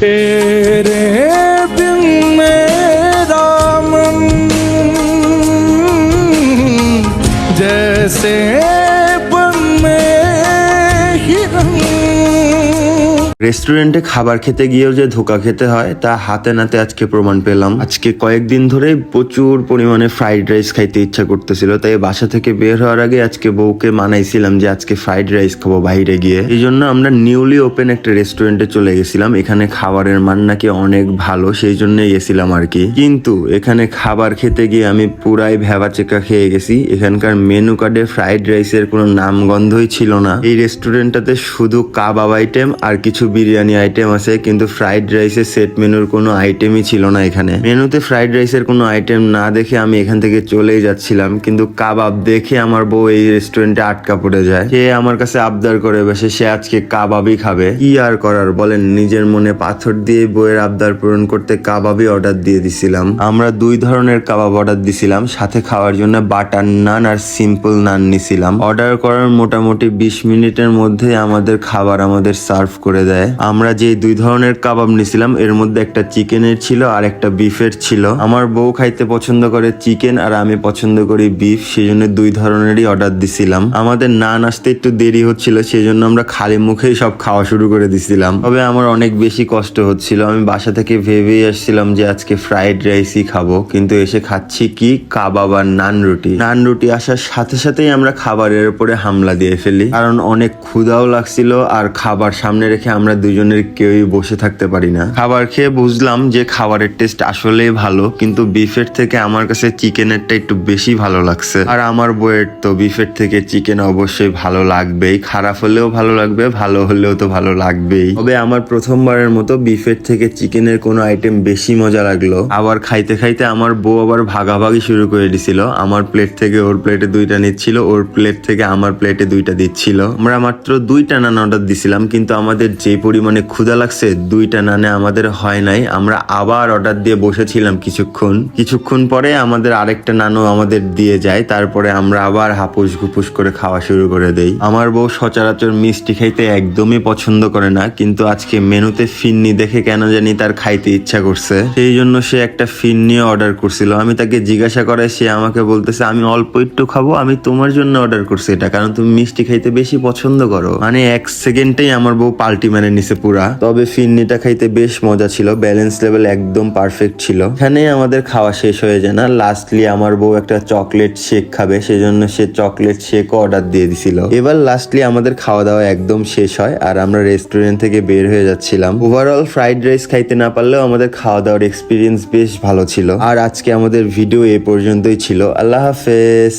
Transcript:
तेरे बिन मेरा मन जैसे রেস্টুরেন্টে খাবার খেতে গিয়েও যে ধোকা খেতে হয়, তা হাতে নাতে আজকে প্রমাণ পেলাম। আজকে কয়েকদিন ধরে প্রচুর পরিমাণে ফ্রাইড রাইস খাইতে ইচ্ছা করতেছিল, তাই বাসা থেকে বের হওয়ার আগে আজকে বউকে মানাইছিলাম যে আজকে ফ্রাইড রাইস খাব বাইরে গিয়ে। এই জন্য আমরা নিউলি ওপেন একটা রেস্টুরেন্টে চলে গেছিলাম, এখানে খাবারের মান নাকি অনেক ভালো, সেই জন্য গেছিলাম আর কি। কিন্তু এখানে খাবার খেতে গিয়ে আমি পুরাই ভেবা চেকা খেয়ে গেছি, এখানকার মেনু কার্ডে ফ্রাইড রাইসের কোনো নামগন্ধই ছিল না। এই রেস্টুরেন্টটাতে শুধু কাবাব আইটেম আর কিছু বিরিয়ানি আইটেম আছে, কিন্তু ফ্রাইড রাইসের সেট মেনুর কোনো আইটেমই ছিল না এখানে। মেনুতে ফ্রাইড রাইসের কোনো আইটেম না দেখে আমি এখান থেকে চলেই যাচ্ছিলাম, কিন্তু কাবাব দেখে আমার বউ এই রেস্টুরেন্টে আটকা পড়ে যায়। সে আমার কাছে আবদার করে বসে সে আজকে কাবাবই খাবে। কি আর করার? বলেন, নিজের মনে পাথর দিয়ে বইয়ের আবদার পূরণ করতে কাবাবই অর্ডার দিয়ে দিছিলাম। আমরা দুই ধরনের কাবাব অর্ডার দিছিলাম, সাথে খাওয়ার জন্য বাটার নান আর সিম্পল নান নিছিলাম। অর্ডার করার মোটামুটি বিশ মিনিটের মধ্যে আমাদের খাবার আমাদের সার্ভ করে দেয়। আমরা যে দুই ধরনের কাবাব নিছিলাম, এর মধ্যে একটা চিকেনের ছিল আর একটা বিফের ছিল। আমার বউ খাইতে পছন্দ করে চিকেন আর আমি পছন্দ করি বিফ সেই জন্য দুই ধরনেরই অর্ডার দিছিলাম। আমাদের নান আসতে একটু দেরি হচ্ছিল সেই জন্য আমরা খালি মুখেই সব খাওয়া শুরু করে দিছিলাম। তবে আমার অনেক বেশি কষ্ট হচ্ছিল। আমি বাসা থেকে ভেবেই আসছিলাম যে আজকে ফ্রাইড রাইসই খাব, কিন্তু এসে খাচ্ছি কি? কাবাব আর নান রুটি। নান রুটি আসার সাথে সাথেই আমরা খাবারের উপরে হামলা দিয়ে ফেলি, কারণ অনেক ক্ষুধাও লাগছিল আর খাবার সামনে রেখে আমরা দুজনের কেউই বসে থাকতে পারি না। খাবার খেয়ে বুঝলাম যে খাবারের টেস্ট আসলেই ভালো, কিন্তু বিফের থেকে আমার কাছে চিকেনেরটা একটু বেশি ভালো লাগছে। আর আমার বইয়ের তো বিফের থেকে চিকেন অবশ্যই ভালো লাগবেই। খারাপ হলেও ভালো লাগবে, ভালো হলেও তো ভালো লাগবেই। তবে আমার প্রথমবারের মতো বিফের থেকে চিকেনের কোনো আইটেম বেশি মজা লাগল। আবার খাইতে খাইতে আমার বউ আবার ভাগাভাগি শুরু করে দিছিল। আমার প্লেট থেকে ওর প্লেটে দুইটা নিচ্ছিল, ওর প্লেট থেকে আমার প্লেটে দুইটা দিচ্ছিল। আমরা মাত্র দুইটা নান অর্ডার দিছিলাম, কিন্তু আমাদের যে পরিমাণে ক্ষুধা লাগছে, দুইটা নানে আমাদের হয় নাই। আমরা আবার অর্ডার দিয়ে বসেছিলাম কিছুক্ষণ। কিছুক্ষণ পরে আমাদের আরেকটা নানও আমাদের দিয়ে যায়, তারপরে আমরা আবার হাপুস ঘুপুস করে খাওয়া শুরু করে দেই। আমার বউ সচরাচর মিষ্টি খাইতে একদমই পছন্দ করে না, কিন্তু আজকে মেনুতে ফিন্নি দেখে কেন জানি তার খাইতে ইচ্ছা করছে। সেই জন্য সে একটা ফিন্নি অর্ডার করছিল। আমি তাকে জিজ্ঞাসা করে সে আমাকে বলতেছে, আমি অল্প একটু খাব, আমি তোমার জন্য অর্ডার করছি এটা, কারণ তুমি মিষ্টি খাইতে বেশি পছন্দ করো। মানে এক সেকেন্ডেই আমার বউ পাল্টি মেরে নিছে পুরা। তবে ফিন্নিটা খাইতে বেশ মজা ছিল ব্যালেন্স লেভেল একদম পারফেক্ট ছিল। এখানে আমাদের খাওয়া শেষ হয়ে যায় না। লাস্টলি আমার বউ একটা চকলেট শেক খাবে, সেজন্য সে চকলেট শেকও অর্ডার দিয়ে দিছিল। এবার লাস্টলি আমাদের খাওয়া দাওয়া একদম শেষ হয়, আর আমরা রেস্টুরেন্ট থেকে বের হয়ে যাচ্ছিলাম। ওভারঅল ফ্রাইড রাইস খাইতে না পারলেও আমাদের খাওয়া দাওয়ার এক্সপিরিয়েন্স বেশ ভালো ছিল। আর আজকে আমাদের ভিডিও এ পর্যন্তই ছিল। আল্লাহ হাফেজ।